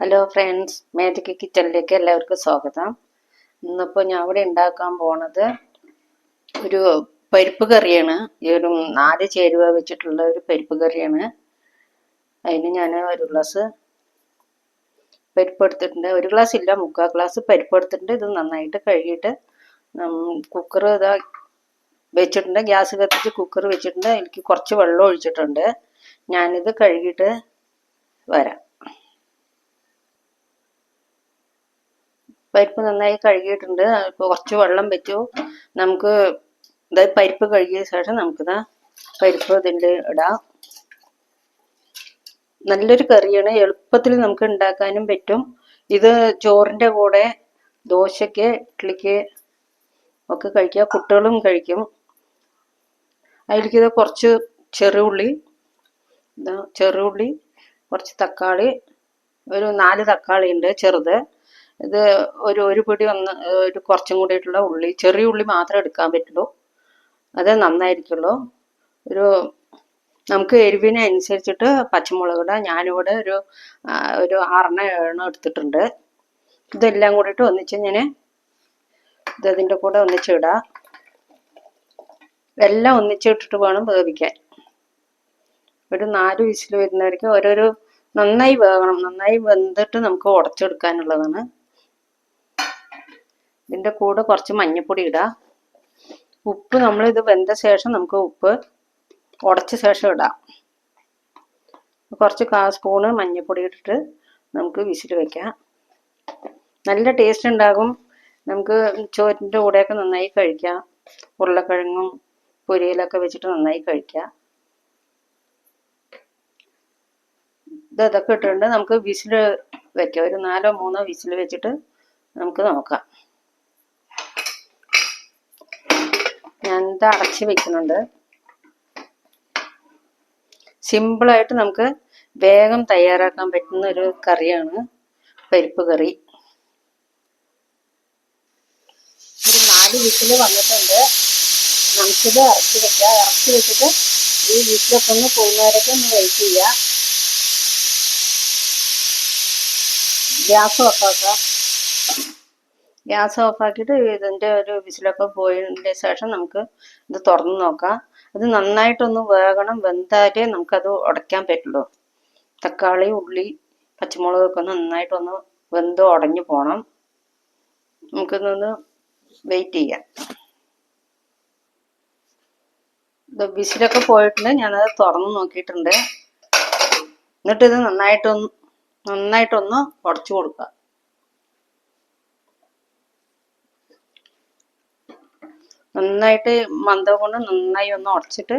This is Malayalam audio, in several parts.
ഹലോ ഫ്രണ്ട്സ് മേജിക് കിച്ചണിലേക്ക് എല്ലാവർക്കും സ്വാഗതം. ഇന്നിപ്പോൾ ഞാൻ ഇവിടെ ഉണ്ടാക്കാൻ പോണത് ഒരു പരിപ്പ് കറിയാണ്. ഈ ഒരു നാല് ചേരുവ വെച്ചിട്ടുള്ള ഒരു പരിപ്പ് കറിയാണ്. അതിന് ഞാൻ ഒരു ഗ്ലാസ് പരിപ്പ് എടുത്തിട്ടുണ്ട്. ഒരു ഗ്ലാസ് ഇല്ല മുക്കാൽ ഗ്ലാസ് പരിപ്പ് എടുത്തിട്ടുണ്ട്. ഇത് നന്നായിട്ട് കഴുകിയിട്ട് കുക്കർ ഇതാ വെച്ചിട്ടുണ്ട്. ഗ്യാസ് കത്തിച്ച് കുക്കർ വെച്ചിട്ടുണ്ട്. എനിക്ക് കുറച്ച് വെള്ളം ഒഴിച്ചിട്ടുണ്ട്. ഞാനിത് കഴുകിയിട്ട് വരാം. പരിപ്പ് നന്നായി കഴുകിയിട്ടുണ്ട്. ഇപ്പോൾ കുറച്ച് വെള്ളം വെച്ചു. നമുക്ക് അതായത് പരിപ്പ് കഴുകിയ ശേഷം നമുക്കിതാ പരിപ്പ് ഇതിന്റെ ഇടാം. നല്ലൊരു കറിയാണ്. എളുപ്പത്തിൽ നമുക്ക് ഉണ്ടാക്കാനും പറ്റും. ഇത് ചോറിന്റെ കൂടെ ദോശയ്ക്ക് ഇഡ്ഡലിക്ക് ഒക്കെ കഴിക്കുക കുട്ടികളും കഴിക്കും. അതിലേക്ക് ഇത് കുറച്ച് ചെറുള്ളി ചെറുള്ളി കുറച്ച് തക്കാളി ഒരു നാല് തക്കാളി ഉണ്ട് ചെറുത്. ഇത് ഒരു ഒരു പിടി ഒന്ന് ഒരു കുറച്ചും കൂടിയിട്ടുള്ള ഉള്ളി ചെറിയ ഉള്ളി മാത്രമേ എടുക്കാൻ പറ്റുള്ളൂ. അത് നന്നായിരിക്കുള്ളൂ. ഒരു നമുക്ക് എരിവിനനുസരിച്ചിട്ട് പച്ചമുളക് ഇടാം. ഞാനിവിടെ ഒരു ഒരു ആറെണ്ണം ഏഴെണ്ണം എടുത്തിട്ടുണ്ട്. ഇതെല്ലാം കൂടിയിട്ട് ഒന്നിച്ച് ഞാൻ ഇതതിന്റെ കൂടെ ഒന്നിച്ചിടാം എല്ലാം ഒന്നിച്ചിട്ടിട്ട് വേണം വേവിക്കാൻ. ഒരു നാല് വിസിൽ വരുന്നവർക്ക് ഓരോരോ നന്നായി വേകണം നന്നായി വെന്തിട്ട് നമുക്ക് ഉടച്ചെടുക്കാനുള്ളതാണ്. ഇതിന്റെ കൂടെ കുറച്ച് മഞ്ഞൾപ്പൊടി ഇടാം. ഉപ്പ് നമ്മൾ ഇത് വെന്ത ശേഷം നമുക്ക് ഉപ്പ് ഉടച്ച ശേഷം ഇടാം. കുറച്ച് കാ സ്പൂണ് മഞ്ഞൾപ്പൊടി ഇട്ടിട്ട് നമുക്ക് വിസിൽ വയ്ക്കാം നല്ല ടേസ്റ്റ് ഉണ്ടാകും. നമുക്ക് ചോറ്റിന്റെ കൂടെയൊക്കെ നന്നായി കഴിക്കാം. ഉരുളക്കിഴങ്ങും പൊരിയിലൊക്കെ വെച്ചിട്ട് നന്നായി കഴിക്കാം. ഇത് ഇതൊക്കെ ഇട്ടിട്ടുണ്ട്. നമുക്ക് വിസിൽ വെക്കാം. ഒരു നാലോ മൂന്നോ വിസിൽ വെച്ചിട്ട് നമുക്ക് നോക്കാം. ഇത് അടച്ച് വെക്കുന്നുണ്ട്. സിമ്പിളായിട്ട് നമുക്ക് വേഗം തയ്യാറാക്കാൻ പറ്റുന്ന ഒരു കറിയാണ് പരിപ്പ് കറി. ഒരു നാല് വിസിൽ വന്നിട്ടുണ്ട്. നമുക്കിത് ഇറക്കി വെക്കാം. ഇറക്കി വെച്ചിട്ട് ഈ വിസിലൊക്കെ ഒന്ന് പോകുന്നവരൊക്കെ ഒന്ന് വെയിറ്റ് ചെയ്യാം. ഗ്യാസ് ഓഫാക്കാം ഗ്യാസ് ഓഫാക്കിയിട്ട് ഇതിന്റെ ഒരു വിസിലൊക്കെ പോയതിന്റെ ശേഷം നമുക്ക് ഇത് തുറന്ന് നോക്കാം. അത് നന്നായിട്ടൊന്ന് വേകണം. വെന്താലേ നമുക്കത് ഉടയ്ക്കാൻ പറ്റുള്ളൂ. തക്കാളി ഉള്ളി പച്ചമുളകൊക്കെ നന്നായിട്ടൊന്ന് വെന്ത് ഉടഞ്ഞു പോകണം നമുക്കിതൊന്ന് വെയിറ്റ് ചെയ്യാം. ഇത് വിസിലൊക്കെ പോയിട്ടുണ്ട്. ഞാനത് തുറന്ന് നോക്കിയിട്ടുണ്ട്. എന്നിട്ടിത് നന്നായിട്ടൊന്ന് നന്നായിട്ടൊന്ന് ഉടച്ചു കൊടുക്കുക നന്നായിട്ട് മന്ദം കൊണ്ട് നന്നായി ഒന്ന് ഉടച്ചിട്ട്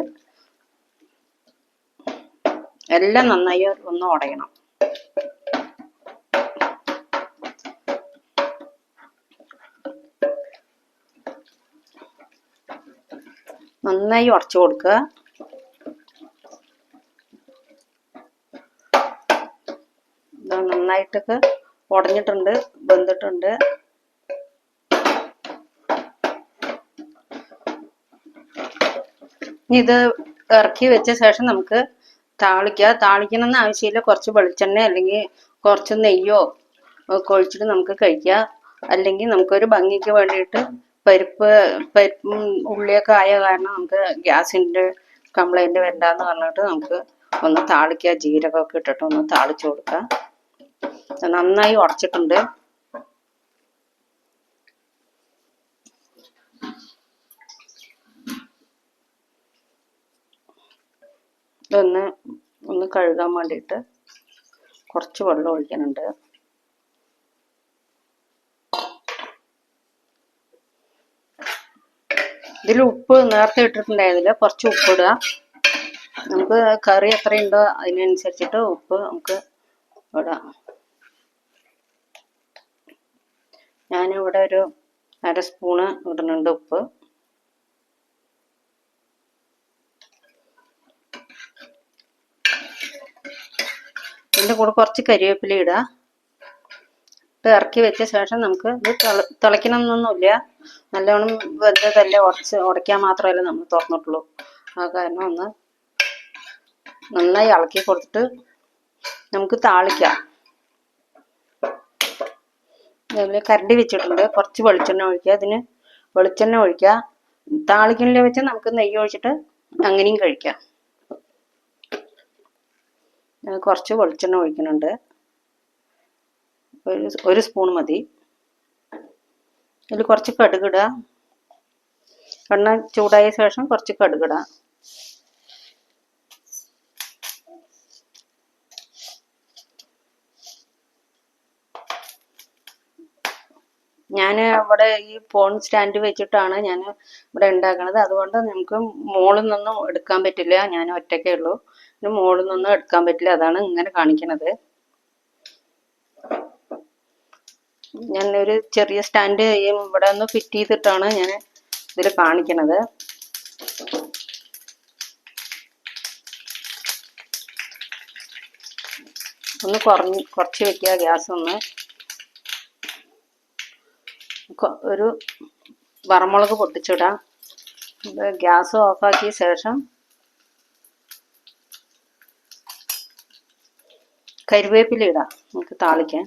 എല്ലാം നന്നായി ഒന്ന് ഉടയണം. നന്നായി ഉടച്ചു കൊടുക്കുക. നന്നായിട്ടൊക്കെ ഉടഞ്ഞിട്ടുണ്ട് വെന്തിട്ടുണ്ട്. ഇനി ഇത് ഇറക്കി വെച്ച ശേഷം നമുക്ക് താളിക്കുക. താളിക്കണമെന്ന് ആവശ്യമില്ല. കുറച്ച് വെളിച്ചെണ്ണ അല്ലെങ്കിൽ കുറച്ച് നെയ്യോ ഒക്കെ ഒഴിച്ചിട്ട് നമുക്ക് കഴിക്കുക. അല്ലെങ്കിൽ നമുക്കൊരു ഭംഗിക്ക് വേണ്ടിയിട്ട് പരിപ്പ് പരിപ്പും ഉള്ളിയൊക്കെ ആയ കാരണം നമുക്ക് ഗ്യാസിന്റെ കംപ്ലൈന്റ് വരണ്ടെന്ന് പറഞ്ഞിട്ട് നമുക്ക് ഒന്ന് താളിക്കുക. ജീരകമൊക്കെ ഇട്ടിട്ട് ഒന്ന് താളിച്ചു കൊടുക്കുക. നന്നായി ഉടച്ചിട്ടുണ്ട്. ഇതൊന്ന് ഒന്ന് കഴുകാൻ വേണ്ടിയിട്ട് കുറച്ച് വെള്ളം ഒഴിക്കാനുണ്ട്. ഇതിൽ ഉപ്പ് നേരത്തെ ഇട്ടിട്ടുണ്ടായിരുന്നില്ല. കുറച്ച് ഉപ്പ് ഇടുക. നമുക്ക് കറി എത്രയുണ്ടോ അതിനനുസരിച്ചിട്ട് ഉപ്പ് നമുക്ക് ഇടാം. ഞാനിവിടെ ഒരു അര സ്പൂണ് ഇടുന്നുണ്ട് ഉപ്പ്. ഇതിന്റെ കൂടെ കുറച്ച് കരിവേപ്പില ഇടുക ഇട്ട് ഇറക്കി വെച്ച ശേഷം നമുക്ക് ഇത് തിള തിളയ്ക്കണമെന്നൊന്നുമില്ല നല്ലോണം വെന്തതല്ല ഉടച്ച് ഉടയ്ക്കാൻ മാത്രമല്ല നമ്മൾ തുറന്നിട്ടുള്ളൂ. ആ കാരണം ഒന്ന് നന്നായി ഇളക്കി കൊടുത്തിട്ട് നമുക്ക് താളിക്കാം. അതേപോലെ കരണ്ടി വെച്ചിട്ടുണ്ട്. കുറച്ച് വെളിച്ചെണ്ണ ഒഴിക്കുക. അതിന് വെളിച്ചെണ്ണ ഒഴിക്കുക. താളിക്കണിൽ വെച്ച് നമുക്ക് നെയ്യ് ഒഴിച്ചിട്ട് അങ്ങനെയും കഴിക്കാം. കുറച്ച് വെളിച്ചെണ്ണ ഒഴിക്കുന്നുണ്ട്. ഒരു ഒരു സ്പൂൺ മതി. അതിൽ കുറച്ച് കടുകിടുക എണ്ണ ചൂടായ ശേഷം കുറച്ച് കടുകിടുക ഞാൻ അവിടെ ഈ ഫോൺ സ്റ്റാൻഡ് വെച്ചിട്ടാണ് ഞാൻ ഇവിടെ ഉണ്ടാക്കുന്നത് അതുകൊണ്ട് നമുക്ക് മുകളിൽ നിന്നും എടുക്കാൻ പറ്റില്ല. ഞാൻ ഒറ്റയ്ക്കേ ഉള്ളൂ. പിന്നെ മുകളിൽ നിന്നും എടുക്കാൻ പറ്റില്ല. അതാണ് ഇങ്ങനെ കാണിക്കണത്. ഞാൻ ഒരു ചെറിയ സ്റ്റാൻഡ് ഇവിടെ ഒന്ന് ഫിറ്റ് ചെയ്തിട്ടാണ് ഞാൻ ഇതിൽ കാണിക്കണത്. ഒന്ന് കുറഞ്ഞ് കുറച്ച് വെക്കുക ഗ്യാസ് ഒന്ന് ഒരു വറമുളക് പൊട്ടിച്ചിടാം. ഗ്യാസ് ഓഫാക്കിയ ശേഷം കരിവേപ്പില ഇടാം. നമുക്ക് താളിക്കാൻ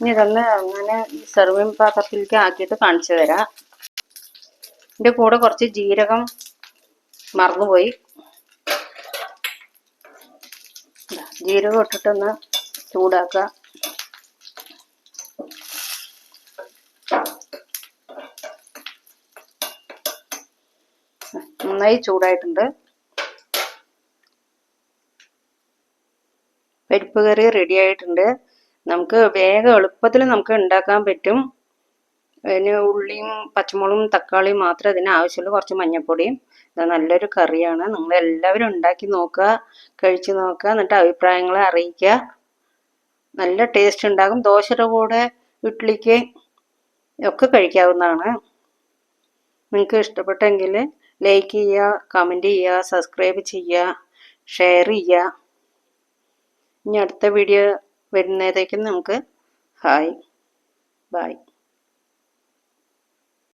ഇനി ഇതൊന്ന് അങ്ങനെ ഈ സെർവിങ് പാത്രത്തിലേക്ക് ആക്കിയിട്ട് കാണിച്ചു തരാം. ഇതിന്റെ കൂടെ കുറച്ച് ജീരകം മറന്നുപോയി. ജീരകം ഇട്ടിട്ടൊന്ന് ചൂടാക്കുക. നന്നായി ചൂടായിട്ടുണ്ട്. പരിപ്പ് കറി റെഡി ആയിട്ടുണ്ട്. നമുക്ക് വേഗം എളുപ്പത്തിൽ നമുക്ക് ഉണ്ടാക്കാൻ പറ്റും. അതിന് ഉള്ളിയും പച്ചമുളകും തക്കാളിയും മാത്രമേ അതിന് ആവശ്യമുള്ളൂ. കുറച്ച് മഞ്ഞൾപ്പൊടിയും. ഇത് നല്ലൊരു കറിയാണ്. നിങ്ങൾ എല്ലാവരും ഉണ്ടാക്കി നോക്കുക കഴിച്ചു നോക്കുക എന്നിട്ട് അഭിപ്രായങ്ങളെ അറിയിക്കുക. നല്ല ടേസ്റ്റ് ഉണ്ടാകും. ദോശയുടെ കൂടെ ഇഡ്ഡലിക്ക് ഒക്കെ കഴിക്കാവുന്നതാണ്. നിങ്ങൾക്ക് ഇഷ്ടപ്പെട്ടെങ്കിൽ ലൈക്ക് ചെയ്യുക കമന്റ് ചെയ്യുക സബ്സ്ക്രൈബ് ചെയ്യുക ഷെയർ ചെയ്യുക. ഇനി അടുത്ത വീഡിയോ വരുന്നതേക്കും നമുക്ക് ഹായ് ബൈ